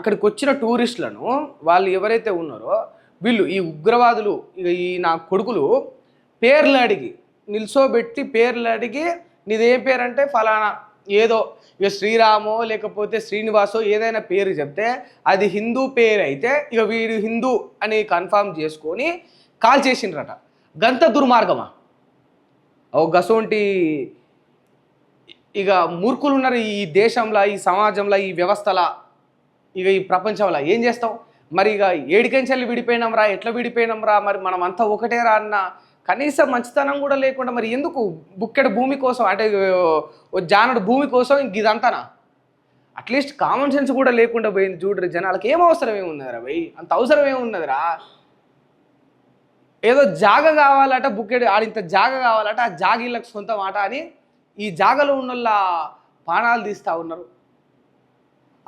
అక్కడికి వచ్చిన టూరిస్టులను వాళ్ళు ఎవరైతే ఉన్నారో వీళ్ళు ఈ ఉగ్రవాదులు ఇక ఈ నా కొడుకులు పేర్లు అడిగి నిల్చోబెట్టి పేర్లు అడిగి నీదేం పేరు అంటే ఫలానా ఏదో ఇక శ్రీరామో లేకపోతే శ్రీనివాసో ఏదైనా పేరు చెప్తే అది హిందూ పేరు అయితే ఇక వీడు హిందూ అని కన్ఫర్మ్ చేసుకొని కాల్ చేసిండ్రట. గంత దుర్మార్గమా? ఓ గసోంటి ఇక మూర్ఖులు ఉన్నారు ఈ దేశంలో ఈ సమాజంలో ఈ వ్యవస్థల ఇక ఈ ప్రపంచంలో ఏం చేస్తాం మరి ఇక ఏడికెంచెల్లి విడిపోయినాం రా? ఎట్లా విడిపోయినాం రా? మరి మనం అంతా ఒకటే రా అన్న కనీసం మంచితనం కూడా లేకుండా మరి ఎందుకు బుక్కెడు భూమి కోసం అంటే ఓ జానడు భూమి కోసం ఇంక ఇదంతానా? అట్లీస్ట్ కామన్ సెన్స్ కూడా లేకుండా పోయింది చూడరు జనాలకి. ఏం అవసరం ఏమున్నదిరా భయ్ అంత అవసరం ఏమున్నదిరా? ఏదో జాగ కావాలట బుక్కెడు ఆడింత జాగ కావాలట ఆ జాగీళ్ళకి సొంత మాట అని ఈ జాగలో ఉన్న పానాలు తీస్తూ ఉన్నారు.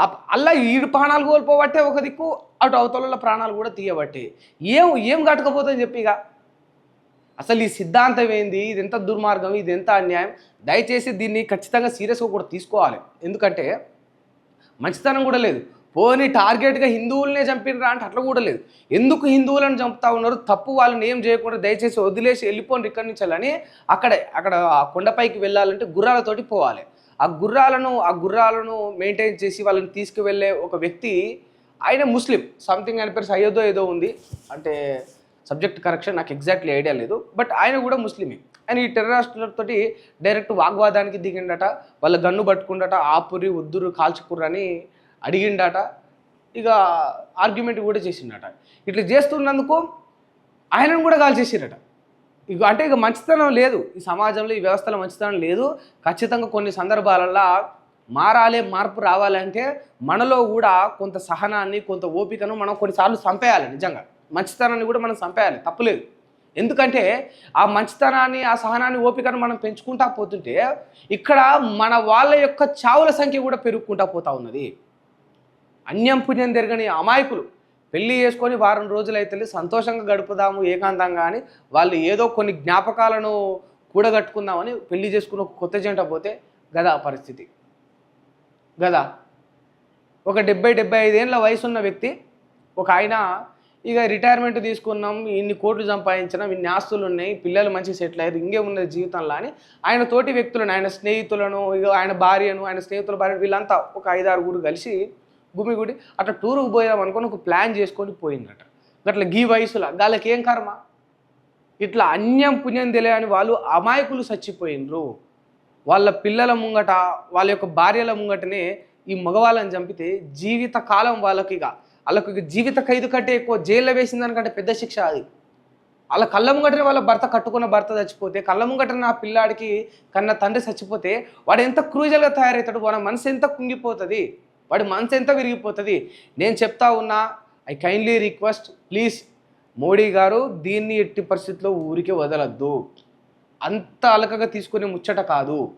అప్- అల్లా ఈడు ప్రాణాలు కోల్పోబట్టే ఒక దిక్కు అటు అవతల ప్రాణాలు కూడా తీయబట్టే. ఏం ఏం కట్టకపోతుందని చెప్పి ఇక అసలు ఈ సిద్ధాంతం ఏంది? ఇది ఎంత దుర్మార్గం? ఇది ఎంత అన్యాయం? దయచేసి దీన్ని ఖచ్చితంగా సీరియస్గా కూడా తీసుకోవాలి. ఎందుకంటే మంచితనం కూడా లేదు. పోనీ టార్గెట్గా హిందువులనే చంపినరా అంటే అట్లా కూడా లేదు. ఎందుకు హిందువులను చంపుతా ఉన్నారు? తప్పు వాళ్ళని ఏం చేయకుండా దయచేసి వదిలేసి వెళ్ళిపోని ఇక్కడి నుంచాలని అక్కడే అక్కడ ఆ కొండపైకి వెళ్ళాలంటే గుర్రాలతోటి పోవాలి. ఆ గుర్రాలను ఆ గుర్రాలను మెయింటైన్ చేసి వాళ్ళని తీసుకువెళ్ళే ఒక వ్యక్తి ఆయన ముస్లిం. సంథింగ్ ఆయన పేరు సయ్యదో ఏదో ఉంది. అంటే సబ్జెక్ట్ కరెక్షన్ నాకు ఎగ్జాక్ట్లీ ఐడియా లేదు. బట్ ఆయన కూడా ముస్లిమే. ఆయన ఈ టెర్రరిస్టులతోటి డైరెక్ట్ వాగ్వాదానికి దిగిండట వాళ్ళ గన్ను పట్టుకుండట ఆపురి ఉద్దురు కాల్చుకుర్రని అడిగిండట. ఇక ఆర్గ్యుమెంట్ కూడా చేసిండట. ఇట్లా చేస్తున్నందుకు ఆయనను కూడా కాల్ చేసిరట ఇక అంటే ఇక మంచితనం లేదు. ఈ సమాజంలో ఈ వ్యవస్థలో మంచితనం లేదు. ఖచ్చితంగా కొన్ని సందర్భాలలో మారాలి మార్పు రావాలంటే మనలో కూడా కొంత సహనాన్ని కొంత ఓపికను మనం కొన్నిసార్లు చంపేయాలి నిజంగా. మంచితనాన్ని కూడా మనం చంపేయాలి తప్పులేదు ఎందుకంటే ఆ మంచితనాన్ని ఆ సహనాన్ని ఓపికను మనం పెంచుకుంటా పోతుంటే ఇక్కడ మన వాళ్ళ యొక్క చావుల సంఖ్య కూడా పెరుగుకుంటా పోతా ఉన్నది. అన్యం పుణ్యం తిరగని అమాయకులు పెళ్ళి చేసుకొని వారం రోజులు అయితే సంతోషంగా గడుపుదాము ఏకాంతంగా అని వాళ్ళు ఏదో కొన్ని జ్ఞాపకాలను కూడగట్టుకుందామని పెళ్ళి చేసుకున్న కొత్త జంట పోతే గదా పరిస్థితి. గదా? ఒక డెబ్బై డెబ్బై ఐదేళ్ళ వయసు ఉన్న వ్యక్తి ఒక ఆయన ఇక రిటైర్మెంట్ తీసుకున్నాం ఇన్ని కోట్లు సంపాదించినాం ఇన్ని ఆస్తులు ఉన్నాయి పిల్లలు మంచి సెటిల్ అయ్యారు ఇంకే ఉన్నది జీవితంలో అని ఆయన తోటి వ్యక్తులను ఆయన స్నేహితులను ఇక ఆయన భార్యను ఆయన స్నేహితుల భార్య వీళ్ళంతా ఒక ఐదారుగురు కలిసి భూమి గుడి అట్లా టూరుకు పోయాం అనుకొని ఒక ప్లాన్ చేసుకొని పోయిందట అట్లా గీ వయసులో వాళ్ళకి ఏం కర్మ? ఇట్లా అన్యం పుణ్యం తెలియని వాళ్ళు అమాయకులు చచ్చిపోయినరు వాళ్ళ పిల్లల ముంగట వాళ్ళ యొక్క భార్యల ముంగటనే ఈ మగవాళ్ళని చంపితే జీవిత కాలం వాళ్ళకి ఇక. వాళ్ళకి జీవిత ఖైదు కంటే ఎక్కువ జైల్లో వేసిన దానికంటే పెద్ద శిక్ష అది. వాళ్ళ కళ్ళ ముంగటనే వాళ్ళ భర్త కట్టుకున్న భర్త చచ్చిపోతే కళ్ళ ముంగటన ఆ పిల్లాడికి కన్న తండ్రి చచ్చిపోతే వాడు ఎంత క్రూజల్గా తయారవుతాడు వాళ్ళ మనసు ఎంత కుంగిపోతుంది? వాడి మనసు ఎంత విరిగిపోతుంది. నేను చెప్తా ఉన్నా I kindly request please Modi garu దీన్ని ఎట్టి పరిస్థితిలో ఊరికే వదలద్దు. అంత అలకగా తీసుకునే ముచ్చట కాదు.